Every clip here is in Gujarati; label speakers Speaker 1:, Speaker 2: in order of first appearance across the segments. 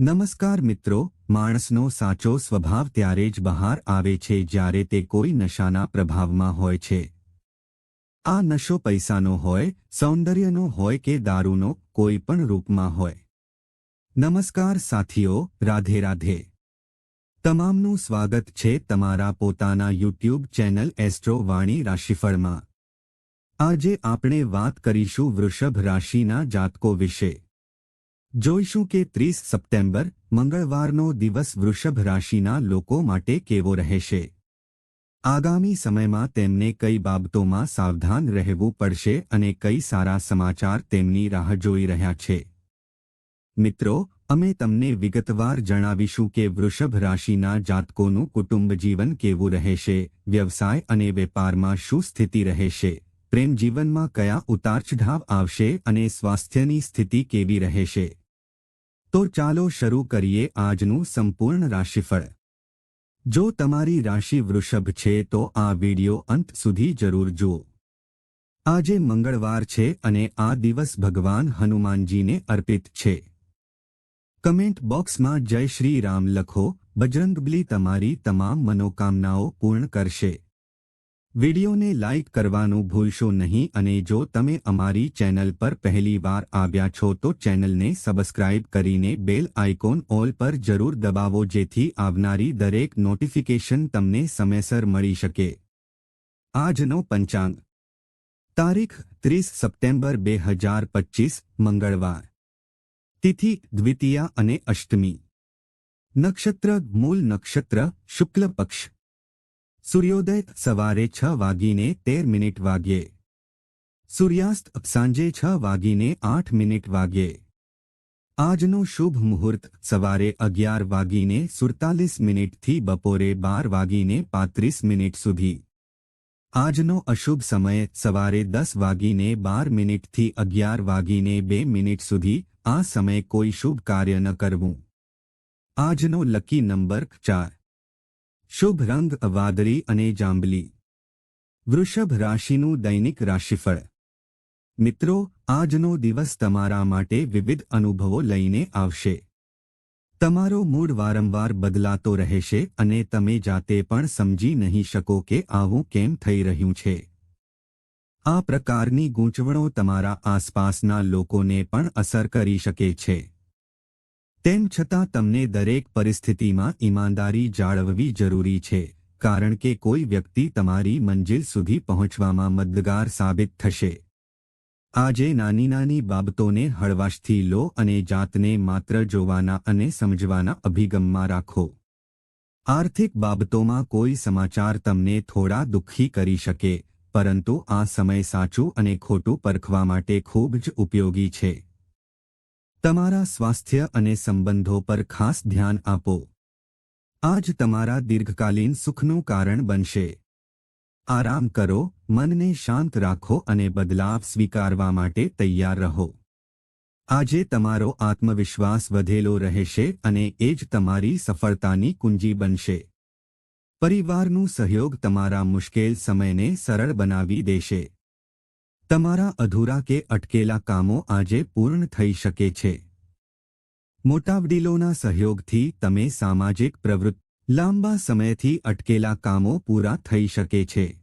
Speaker 1: નમસ્કાર મિત્રો, માણસનો સાચો સ્વભાવ ત્યારે જ બહાર આવે છે જ્યારે તે કોઈ નશાના પ્રભાવમાં હોય છે. આ નશો પૈસાનો હોય, સૌંદર્યનો હોય કે દારૂનો કોઈ પણ રૂપમાં હોય. નમસ્કાર સાથીઓ, રાધે રાધે. તમામનું સ્વાગત છે તમારા પોતાના યુટ્યુબ ચેનલ એસ્ટ્રો વાણી રાશિફળમાં. આજે આપણે વાત કરીશું વૃષભ રાશિના જાતકો વિશે. જોઈશું કે ત્રીસ સપ્ટેમ્બર, મંગળવારનો દિવસ વૃષભ રાશિના લોકો માટે કેવો રહેશે. આગામી સમયમાં તેમને કઈ બાબતોમાં સાવધાન રહેવું પડશે અને કઈ સારા સમાચાર તેમની રાહ જોઈ રહ્યા છે. મિત્રો, અમે તમને વિગતવાર જણાવીશું કે વૃષભ રાશિના જાતકોનું કુટુંબ જીવન કેવું રહેશે, વ્યવસાય અને વેપારમાં શું સ્થિતિ રહેશે. પ્રેમ જીવનમાં કયા ઉતાર ચઢાવ આવશે અને સ્વાસ્થ્યની સ્થિતિ કેવી રહેશે? તો ચાલો શરૂ કરીએ આજનું સંપૂર્ણ રાશિફળ. જો તમારી રાશિ વૃષભ છે તો આ વિડિયો અંત સુધી જરૂર જુઓ. આજે મંગળવાર છે અને આ દિવસ ભગવાન હનુમાનજીને અર્પિત છે. કમેન્ટ બોક્સમાં જય શ્રી રામ લખો, બજરંગબલી તમારી તમામ મનોકામનાઓ પૂર્ણ કરશે. વિડિયોને લાઇક કરવાનું ભૂલશો નહીં અને જો તમે અમારી ચેનલ પર પહેલી વાર આવ્યા છો તો ચેનલને સબસ્ક્રાઇબ કરીને બેલ આઇકોન ઓલ પર જરૂર દબાવો જેથી આવનારી દરેક નોટિફિકેશન તમને સમયસર મળી શકે આજનો પંચાંગ તારીખ ત્રીસ સપ્ટેમ્બર બે હજાર પચીસ મંગળવાર તિથિ દ્વિતીયા અને અષ્ટમી નક્ષત્ર મૂલ નક્ષત્ર શુક્લ પક્ષ સૂર્યોદય સવારે છ વાગીને તેર મિનિટ વાગ્યે સૂર્યાસ્ત સાંજે છ વાગીને આઠ મિનિટ વાગ્યે આજનો શુભ મુહૂર્ત સવારે અગિયાર વાગીને સુડતાલીસ મિનિટથી બપોરે બાર વાગીને પાંત્રીસ મિનિટ સુધી આજનો અશુભ સમય સવારે દસ વાગીને બાર મિનિટથી અગિયાર વાગીને બે મિનિટ સુધી આ સમય કોઈ શુભ કાર્ય ન કરવું આજનો લકી નંબર ચાર શુભ રંગ વાદળી અને જાંબલી. વૃષભ રાશિનું દૈનિક રાશિફળ. મિત્રો, આજનો દિવસ તમારા માટે વિવિધ અનુભવો લઈને આવશે. તમારો મૂડ વારંવાર બદલાતો રહેશે અને તમે જાતે પણ સમજી નહીં શકો કે આવું કેમ થઈ રહ્યું છે. આ પ્રકારની ગૂંચવણો તમારા આસપાસના લોકોને પણ અસર કરી શકે છે. તેમ છતાં તમને દરેક પરિસ્થિતિમાં ઈમાનદારી જાળવવી જરૂરી છે, કારણ કે કોઈ વ્યક્તિ તમારી મંજિલ સુધી પહોંચવામાં મદદગાર સાબિત થશે. આજે નાની નાની બાબતોને હળવાશથી લો અને જાતને માત્ર જોવાના અને સમજવાના અભિગમમાં રાખો. આર્થિક બાબતોમાં કોઈ સમાચાર તમને થોડા દુઃખી કરી શકે, પરંતુ આ સમય સાચું અને ખોટું પરખવા માટે ખૂબ જ ઉપયોગી છે. તમારા સ્વાસ્થ્ય અને સંબંધો પર ખાસ ધ્યાન આપો. આજ તમારા દીર્ઘકાલીન સુખનું કારણ બનશે. આરામ કરો, મનને શાંત રાખો અને બદલાવ સ્વીકારવા માટે તૈયાર રહો. આજે તમારો આત્મવિશ્વાસ વધેલો રહેશે અને એ જ તમારી સફળતાની કુંજી બનશે. પરિવારનું સહયોગ તમારા મુશ્કેલ સમયને સરળ બનાવી દેશે. તમારા અધૂરા કે અટકેલા કામો આજે પૂર્ણ થઈ શકે છે. મોટા વડીલોના સહયોગથી તમે સામાજિક પ્રવૃત્તિ લાંબા સમયથી અટકેલા કામો પૂરા થઈ શકે છે.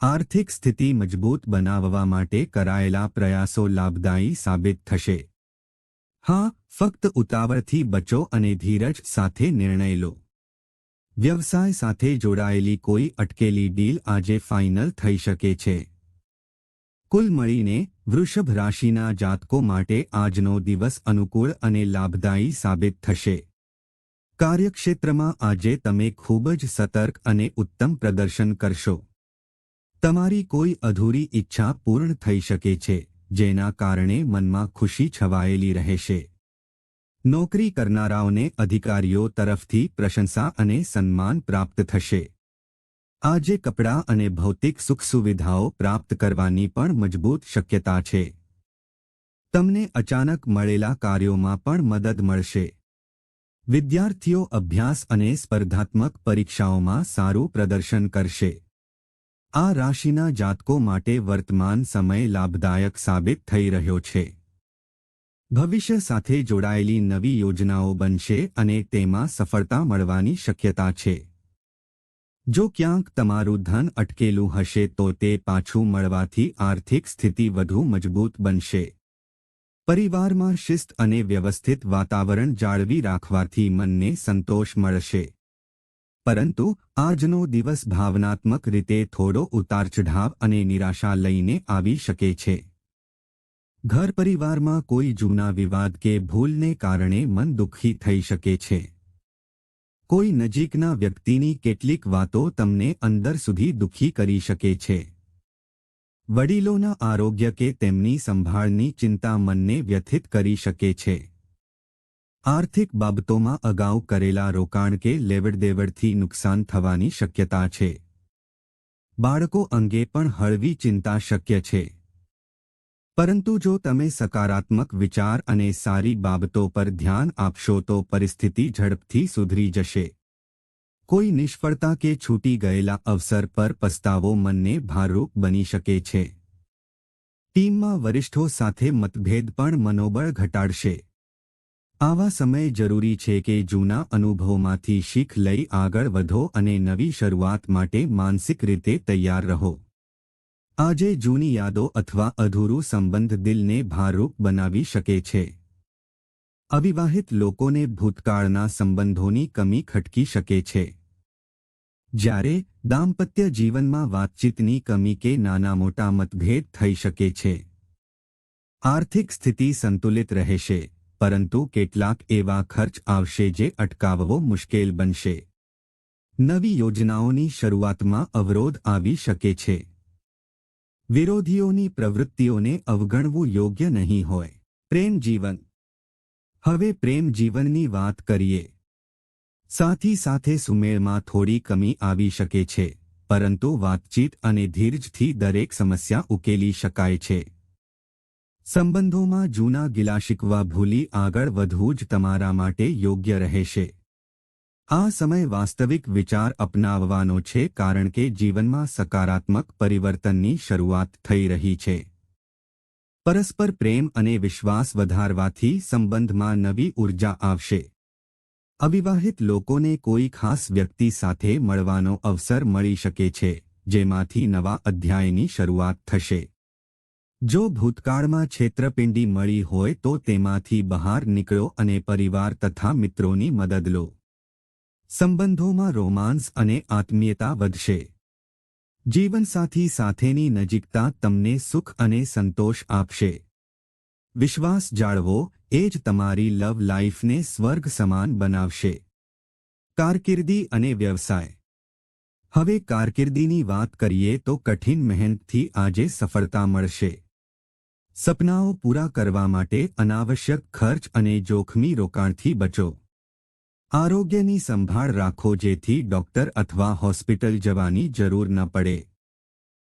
Speaker 1: આર્થિક સ્થિતિ મજબૂત બનાવવા માટે કરાયેલા પ્રયાસો લાભદાયી સાબિત થશે. હા, ફક્ત ઉતાવળથી બચો અને ધીરજ સાથે નિર્ણય લો. વ્યવસાય સાથે જોડાયેલી કોઈ અટકેલી ડીલ આજે ફાઇનલ થઈ શકે છે. કુલ મળીને વૃષભ રાશિના જાતકો માટે આજનો દિવસ અનુકૂળ અને લાભદાયી સાબિત થશે. કાર્યક્ષેત્રમાં આજે તમે ખૂબ જ સતર્ક અને ઉત્તમ પ્રદર્શન કરશો. તમારી કોઈ અધૂરી ઈચ્છા પૂર્ણ થઈ શકે છે, જેના કારણે મનમાં ખુશી છવાયેલી રહેશે. નોકરી કરનારાઓને અધિકારીઓ તરફથી પ્રશંસા અને સન્માન પ્રાપ્ત થશે. આજે કપડાં અને ભૌતિક સુખ સુવિધાઓ પ્રાપ્ત કરવાની પણ મજબૂત શક્યતા છે. તમને અચાનક મળેલા કાર્યોમાં પણ મદદ મળશે. વિદ્યાર્થીઓ અભ્યાસ અને સ્પર્ધાત્મક પરીક્ષાઓમાં સારું પ્રદર્શન કરશે. આ રાશિના જાતકો માટે વર્તમાન સમય લાભદાયક સાબિત થઈ રહ્યો છે. ભવિષ્ય સાથે જોડાયેલી નવી યોજનાઓ બનશે અને તેમાં સફળતા મળવાની શક્યતા છે. જો ક્યાંક તમારું ધન અટકેલું હશે તો તે પાછું મળવાથી આર્થિક સ્થિતિ વધુ મજબૂત બનશે. પરિવારમાં શિસ્ત અને વ્યવસ્થિત વાતાવરણ જાળવી રાખવાથી મનને સંતોષ મળશે. પરંતુ આજનો દિવસ ભાવનાત્મક રીતે થોડો ઉતાર ચઢાવ અને નિરાશા લઈને આવી શકે છે. ઘર પરિવારમાં કોઈ જૂના વિવાદ કે ભૂલને કારણે મન દુઃખી થઈ શકે છે. કોઈ નજીકના વ્યક્તિની કેટલીક વાતો તમને અંદર સુધી દુઃખી કરી શકે છે. વડીલોના આરોગ્ય કે તેમની સંભાળની ચિંતા મનને વ્યથિત કરી શકે છે. આર્થિક બાબતોમાં અગાઉ કરેલા રોકાણ કે લેવડદેવડથી નુકસાન થવાની શક્યતા છે. બાળકો અંગે પણ હળવી ચિંતા શક્ય છે. પરંતુ જો તમે સકારાત્મક વિચાર અને સારી બાબતો પર ધ્યાન આપશો તો પરિસ્થિતિ ઝડપથી સુધરી જશે. કોઈ નિષ્ફળતા કે છૂટી ગયેલા અવસર પર પસ્તાવો મનને ભારરૂપ બની શકે છે. ટીમમાં વરિષ્ઠો સાથે મતભેદ પણ મનોબળ ઘટાડશે. આવા સમય જરૂરી છે કે જૂના અનુભવમાંથી શીખ લઈ આગળ વધો અને નવી શરૂઆત માટે માનસિક રીતે તૈયાર રહો. આજે જૂની યાદો અથવા અધૂરું સંબંધ દિલને ભારરૂપ બનાવી શકે છે. અવિવાહિત લોકોને ભૂતકાળના સંબંધોની કમી ખટકી શકે છે. જ્યારે દાંપત્ય જીવનમાં વાતચીતની કમી કે નાના મોટા મતભેદ થઈ શકે છે. આર્થિક સ્થિતિ સંતુલિત રહેશે, પરંતુ કેટલાક એવા ખર્ચ આવશે જે અટકાવવો મુશ્કેલ બનશે. નવી યોજનાઓની શરૂઆતમાં અવરોધ આવી શકે છે. વિરોધીઓની પ્રવૃત્તિઓને અવગણવું યોગ્ય નહીં હોય. પ્રેમ જીવન. હવે પ્રેમ જીવનની વાત કરીએ. સાથી સાથે સુમેળમાં થોડી કમી આવી શકે છે, પરંતુ વાતચીત અને ધીરજથી દરેક સમસ્યા ઉકેલી શકાય છે. સંબંધોમાં જૂના ગિલાશિકવા ભૂલી આગળ વધવું જ તમારા માટે યોગ્ય રહેશે. આ સમય વાસ્તવિક વિચાર અપનાવવાનો છે કારણ કે જીવનમાં સકારાત્મક પરિવર્તનની શરૂઆત થઈ રહી છે. પરસ્પર પ્રેમ અને વિશ્વાસ વધારવાથી સંબંધમાં નવી ઊર્જા આવશે. અવિવાહિત લોકોને કોઈ ખાસ વ્યક્તિ સાથે મળવાનો અવસર મળી શકે છે, જેમાંથી નવા અધ્યાયની શરૂઆત થશે. જો ભૂતકાળમાં છેતરપિંડી મળી હોય તો તેમાંથી બહાર નીકળો અને પરિવાર તથા મિત્રોની મદદ લો. સંબંધોમાં રોમાન્સ અને આત્મીયતા વધશે. જીવનસાથી સાથેની નજીકતા તમને સુખ અને સંતોષ આપશે. વિશ્વાસ જાળવો, એ જ તમારી લવ લાઈફને સ્વર્ગ સમાન બનાવશે. કારકિર્દી અને વ્યવસાય. હવે કારકિર્દીની વાત કરીએ તો કઠિન મહેનતથી આજે સફળતા મળશે. સપનાઓ પૂરા કરવા માટે અનાવશ્યક ખર્ચ અને જોખમી રોકાણથી બચો. આરોગ્યની સંભાળ રાખો જેથી ડોક્ટર અથવા હોસ્પિટલ જવાની જરૂર ન પડે.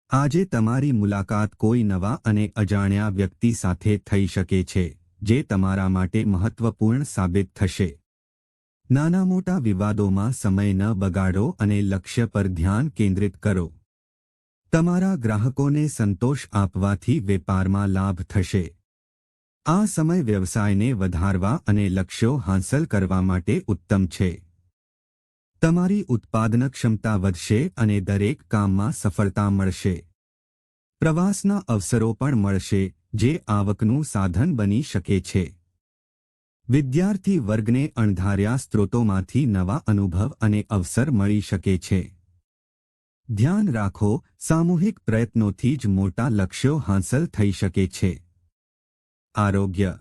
Speaker 1: આજે તમારી મુલાકાત કોઈ નવા અને અજાણ્યા વ્યક્તિ સાથે થઈ શકે છે, જે તમારા માટે મહત્વપૂર્ણ સાબિત થશે. નાના મોટા વિવાદોમાં સમય ન બગાડો અને લક્ષ્ય પર ધ્યાન કેન્દ્રિત કરો. તમારા ગ્રાહકોને સંતોષ આપવાથી વેપારમાં લાભ થશે. આ સમય વ્યવસાયને વધારવા અને લક્ષ્યો હાંસલ કરવા માટે ઉત્તમ છે. તમારી ઉત્પાદન ક્ષમતા વધશે અને દરેક કામમાં સફળતા મળશે. પ્રવાસના અવસરો પણ મળશે, જે આવકનું સાધન બની શકે છે. વિદ્યાર્થી વર્ગને અણધાર્યા સ્ત્રોતોમાંથી નવા અનુભવ અને અવસર મળી શકે છે. ધ્યાન રાખો, સામૂહિક પ્રયત્નોથી જ મોટા લક્ષ્યો હાંસલ થઈ શકે છે. આરોગ્ય.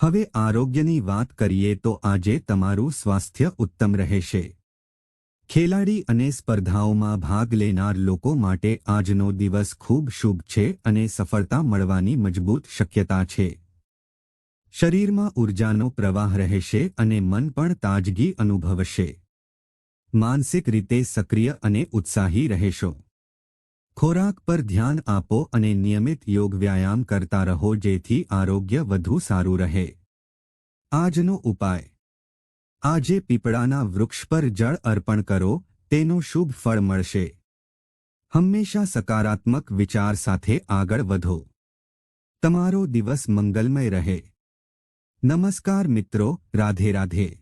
Speaker 1: હવે આરોગ્યની વાત કરીએ તો આજે તમારું સ્વાસ્થ્ય ઉત્તમ રહેશે. ખેલાડી અને સ્પર્ધાઓમાં ભાગ લેનાર લોકો માટે આજનો દિવસ ખૂબ શુભ છે અને સફળતા મળવાની મજબૂત શક્યતા છે. શરીરમાં ઊર્જાનો પ્રવાહ રહેશે અને મન પણ તાજગી અનુભવશે. માનસિક રીતે સક્રિય અને ઉત્સાહી રહેશો. ખોરાક પર ધ્યાન આપો અને નિયમિત યોગ વ્યાયામ કરતા રહો જેથી આરોગ્ય વધુ સારું રહે. આજનો ઉપાય. આજે પીપળાના વૃક્ષ પર જળ અર્પણ કરો, તેનો શુભ ફળ મળશે. હંમેશા સકારાત્મક વિચાર સાથે આગળ વધો. તમારો દિવસ મંગલમય રહે. નમસ્કાર મિત્રો, રાધે રાધે.